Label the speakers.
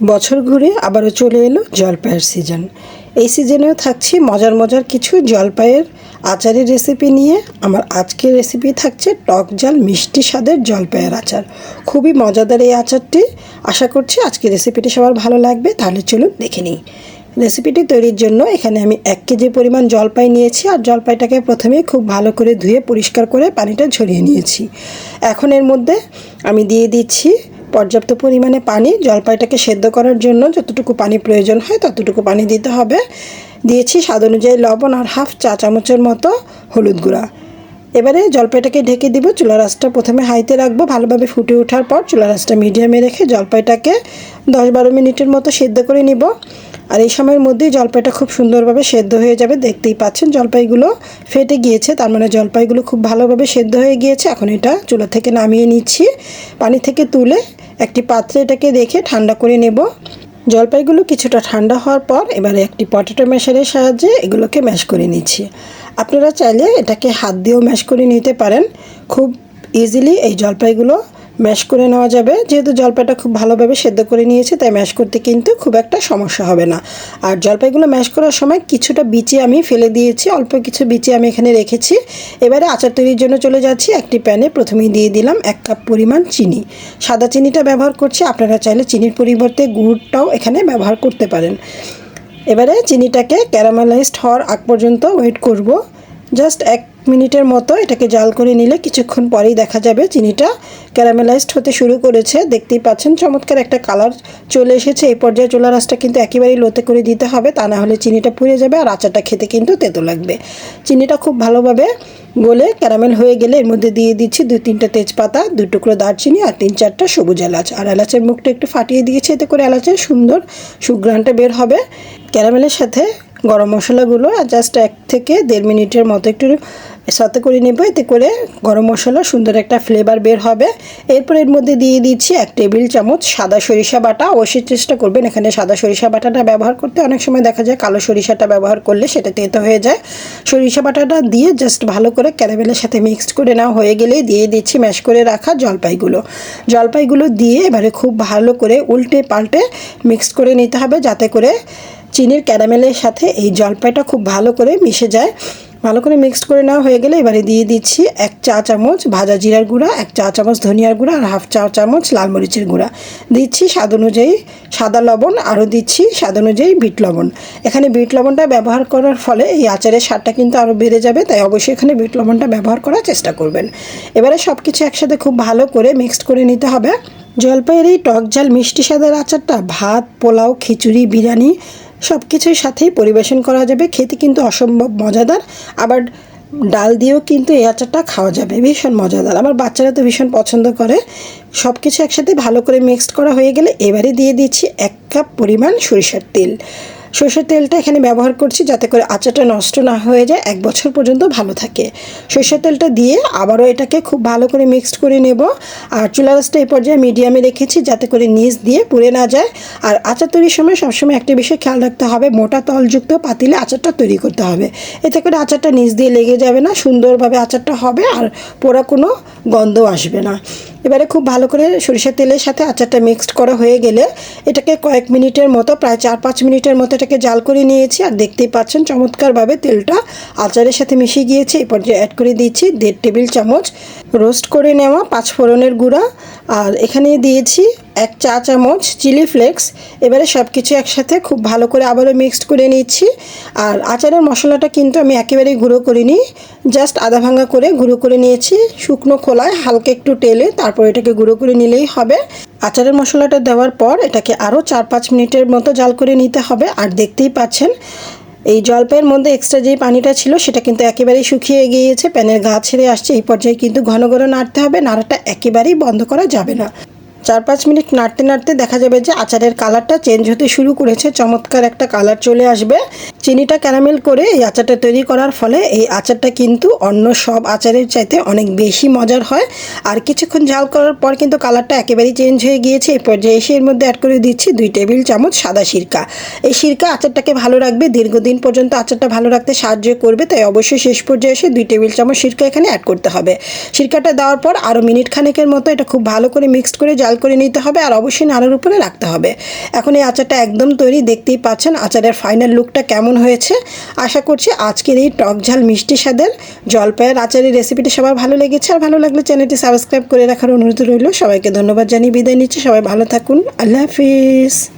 Speaker 1: বছর ঘুরে আবারও চলে এলো জলপাইয়ের সিজন এই সিজনেও থাকছি মজার মজার কিছু জলপাইয়ের আচারের রেসিপি নিয়ে। আমার আজকের রেসিপি থাকছে টক জাল মিষ্টি স্বাদের জলপাইয়ের আচার। খুবই মজাদার এই আচারটি। আশা করছি আজকের রেসিপিটি সবার ভালো লাগবে। তাহলে চলুন দেখে নিই। রেসিপিটি তৈরির জন্য এখানে আমি এক কেজি পরিমাণ জলপাই নিয়েছি আর জলপাইটাকে প্রথমে খুব ভালো করে ধুয়ে পরিষ্কার করে পানিটা ঝরিয়ে নিয়েছি। এখন এর মধ্যে আমি দিয়ে দিচ্ছি পর্যাপ্ত পরিমাণে পানি, জলপাইটাকে সেদ্ধ করার জন্য যতটুকু পানি প্রয়োজন হয় ততটুকু পানি দিতে হবে। দিয়েছি স্বাদ অনুযায়ী লবণ আর হাফ চা চামচের মতো হলুদ গুঁড়া। এবারে জলপাইটাকে ঢেকে দিব চুলা রাসটা প্রথমে হাইতে রাখব, ভালোভাবে ফুটে ওঠার পর চুলা রাসটা মিডিয়ামে রেখে জলপাইটাকে দশ বারো মিনিটের মতো সেদ্ধ করে নিব। আর এই সময়ের মধ্যেই জলপাইটা খুব সুন্দরভাবে সেদ্ধ হয়ে যাবে। দেখতেই পাচ্ছেন জলপাইগুলো ফেটে গিয়েছে, তার মানে জলপাইগুলো খুব ভালোভাবে সেদ্ধ হয়ে গিয়েছে। এখন এটা চুলা থেকে নামিয়ে নিচ্ছি। পানি থেকে তুলে একটি পাত্রে এটাকে রেখে ঠান্ডা করে নেব। জলপাইগুলো কিছুটা ঠান্ডা হওয়ার পর এবারে একটি পটেটো ম্যাশারের সাহায্যে এগুলোকে ম্যাশ করে নিচ্ছি। আপনারা চাইলে এটাকে হাত দিয়েও ম্যাশ করে নিতে পারেন। খুব ইজিলি এই জলপাইগুলো ম্যাশ করে নেওয়া যাবে। যেহেতু জলপাইটা খুব ভালোভাবে সেদ্ধ করে নিয়েছে, তাই ম্যাশ করতে কিন্তু খুব একটা সমস্যা হবে না। আর জলপাইগুলো ম্যাশ করার সময় কিছুটা বিচি আমি ফেলে দিয়েছি, অল্প কিছু বিচি আমি এখানে রেখেছি। এবারে আচার তৈরির জন্য চলে যাচ্ছি, একটি প্যানে প্রথমেই দিয়ে দিলাম এক কাপ পরিমাণ চিনি। সাদা চিনিটা ব্যবহার করছি, আপনারা চাইলে চিনির পরিবর্তে গুড়টাও এখানে ব্যবহার করতে পারেন। এবারে চিনিটাকে ক্যারামেলাইজড হওয়ার আগ পর্যন্ত ওয়েট করব। জাস্ট এক মিনিটের মতো এটাকে জাল করে নিলে কিছুক্ষণ পরেই দেখা যাবে চিনিটা ক্যারামেলাইজড হতে শুরু করেছে। দেখতেই পাচ্ছেন, চমৎকার একটা কালার চলে এসেছে। এই পর্যায়ে চুলা রাসটা কিন্তু একেবারেই লোতে করে দিতে হবে, তা না হলে চিনিটা পুড়ে যাবে আর আচারটা খেতে কিন্তু তেতো লাগবে। চিনিটা খুব ভালোভাবে গলে ক্যারামেল হয়ে গেলে এর মধ্যে দিয়ে দিচ্ছি দুই তিনটা তেজপাতা দু টুকরো দারচিনি আর তিন চারটা সবুজ এলাচ। আর এলাচের মুখটা একটু ফাটিয়ে দিয়েছি, এতে করে এলাচের সুন্দর সুঘ্রাণটা বের হবে। ক্যারামেলের সাথে গরম মশলাগুলো জাস্ট এক থেকে দেড় মিনিটের মতো একটু সাথে করে নেব, এতে করে গরম মশলা সুন্দর একটা ফ্লেভার বের হবে। এরপর এর মধ্যে দিয়ে দিচ্ছি এক টেবিল চামচ সাদা সরিষা বাটা। অবশ্যই চেষ্টা করবেন এখানে সাদা সরিষা বাটাটা ব্যবহার করতে। অনেক সময় দেখা যায় কালো সরিষাটা ব্যবহার করলে সেটা তেতো হয়ে যায়। সরিষা বাটাটা দিয়ে জাস্ট ভালো করে ক্যারামেলের সাথে মিক্সড করে নেওয়া হয়ে গেলেই দিয়ে দিচ্ছি ম্যাশ করে রাখা জলপাইগুলো। জলপাইগুলো দিয়ে এবারে খুব ভালো করে উল্টে পাল্টে মিক্সড করে নিতে হবে যাতে করে চিনির ক্যারামেলের সাথে এই জলপাইটা খুব ভালো করে মিশে যায়। ভালো করে মিক্সড করে নেওয়া হয়ে গেলে এবারে দিয়ে দিচ্ছি এক চা চামচ ভাজা জিরার গুঁড়া, এক চা চামচ ধনিয়ার গুঁড়া আর হাফ চা চামচ লাল মরিচের গুঁড়া। দিচ্ছি স্বাদ অনুযায়ী সাদা লবণ আরও দিচ্ছি স্বাদ অনুযায়ী বিট লবণ। এখানে বিট লবণটা ব্যবহার করার ফলে এই আচারের স্বাদটা কিন্তু আরও বেড়ে যাবে, তাই অবশ্যই এখানে বিট লবণটা ব্যবহার করার চেষ্টা করবেন। এবারে সব কিছু একসাথে খুব ভালো করে মিক্সড করে নিতে হবে। জলপাইয়ের এই টক ঝাল মিষ্টি স্বাদের আচারটা ভাত, পোলাও, খিচুড়ি, বিরিয়ানি সব কিছুর সাথেই পরিবেশন করা যাবে। খেতে কিন্তু অসম্ভব মজাদার। আবার ডাল দিয়েও কিন্তু এই আচারটা খাওয়া যাবে। ভীষণ মজাদার। আমার বাচ্চারা তো ভীষণ পছন্দ করে। সব কিছু একসাথে ভালো করে মিক্সড করা হয়ে গেলে এবারে দিয়ে দিচ্ছি এক কাপ পরিমাণ সরিষার তেল। সরষের তেলটা এখানে ব্যবহার করছি যাতে করে আচারটা নষ্ট না হয়ে যায়, এক বছর পর্যন্ত ভালো থাকে। সরষের তেলটা দিয়ে আবারও এটাকে খুব ভালো করে মিক্সড করে নেব। আর চুলা রাসটা এই পর্যায়ে মিডিয়ামে রেখেছি যাতে করে নিচ দিয়ে পুড়ে না যায়। আর আচার তৈরির সময় সবসময় একটা বিষয় খেয়াল রাখতে হবে, মোটা তলযুক্ত পাতিলে আচারটা তৈরি করতে হবে। এতে করে আচারটা নিচ দিয়ে লেগে যাবে না, সুন্দরভাবে আচারটা হবে আর পোড়া কোনো গন্ধ আসবে না। এবারে খুব ভালো করে সরিষার তেলের সাথে আচারটা মিক্সড করা হয়ে গেলে এটাকে কয়েক মিনিটের মতো, প্রায় চার পাঁচ মিনিটের মতো এটাকে জাল করে নিয়েছি। আর দেখতেই পাচ্ছেন চমৎকারভাবে তেলটা আচারের সাথে মিশে গিয়েছে। এই পর্যায়ে অ্যাড করে দিয়েছি দেড় টেবিল চামচ রোস্ট করে নেওয়া পাঁচ ফোড়নের গুঁড়া। আর এখানে দিয়েছি এক চা চামচ চিলি ফ্লেক্স এবারে সব কিছু একসাথে খুব ভালো করে আবারও মিক্সড করে নিচ্ছি আর আচারের মশলাটা কিন্তু আমি একেবারেই গুঁড়ো করিনি জাস্ট আধা ভাঙা করে গুঁড়ো করে নিয়েছি। শুকনো খোলায় হালকা একটু তেলে তারপর এটাকে গুঁড়ো করে নিলেই হবে। আচারের মশলাটা দেওয়ার পর এটাকে আরও চার পাঁচ মিনিটের মতো জাল করে নিতে হবে। আর দেখতেই পাচ্ছেন, এই জলপাইয়ের মধ্যে এক্সট্রা যে পানিটা ছিল সেটা কিন্তু একেবারেই শুকিয়ে গিয়েছে। প্যানের গা ছেড়ে আসছে, এই পর্যায়ে কিন্তু ঘন ঘন নাড়তে হবে। নাড়াটা একেবারেই বন্ধ করা যাবে না। চার পাঁচ মিনিট নাড়তে নাড়তে দেখা যাবে যে আচারের কালারটা চেঞ্জ হতে শুরু করেছে। চমৎকার একটা কালার চলে আসবে। চিনিটা ক্যারামেল করে এই আচারটা তৈরি করার ফলে এই আচারটা কিন্তু অন্য সব আচারের চাইতে অনেক বেশি মজার হয়। আর কিছুক্ষণ ঝাল করার পর কিন্তু কালারটা একেবারেই চেঞ্জ হয়ে গিয়েছে। এই পর্যায়ে এসে এর মধ্যে অ্যাড করে দিচ্ছি দুই টেবিল চামচ সাদা সিরকা। এই সিরকা আচারটাকে ভালো রাখবে। দীর্ঘদিন পর্যন্ত আচারটা ভালো রাখতে সাহায্য করবে, তাই অবশ্যই শেষ পর্যায়ে এসে দুই টেবিল চামচ সিরকা এখানে অ্যাড করতে হবে। সিরকাটা দেওয়ার পর আরও মিনিট খানেকের মতো এটা খুব ভালো করে মিক্সড করে জাল করে নিতে হবে আর অবশ্যই নাড়ার উপরে রাখতে হবে। এখন এই আচারটা একদম তৈরি, দেখতেই পাচ্ছেন আচারের ফাইনাল লুকটা কেমন হয়েছে। আশা করছি আজকের এই টক ঝাল মিষ্টি স্বাদের জলপাইয়ের আচারের রেসিপিটি সবার ভালো লেগেছে। আর ভালো লাগলে চ্যানেলটি সাবস্ক্রাইব করে রাখার অনুরোধ রইল। সবাইকে ধন্যবাদ জানিয়ে বিদায় নিচ্ছি। সবাই ভালো থাকুন। আল্লাহ হাফিজ।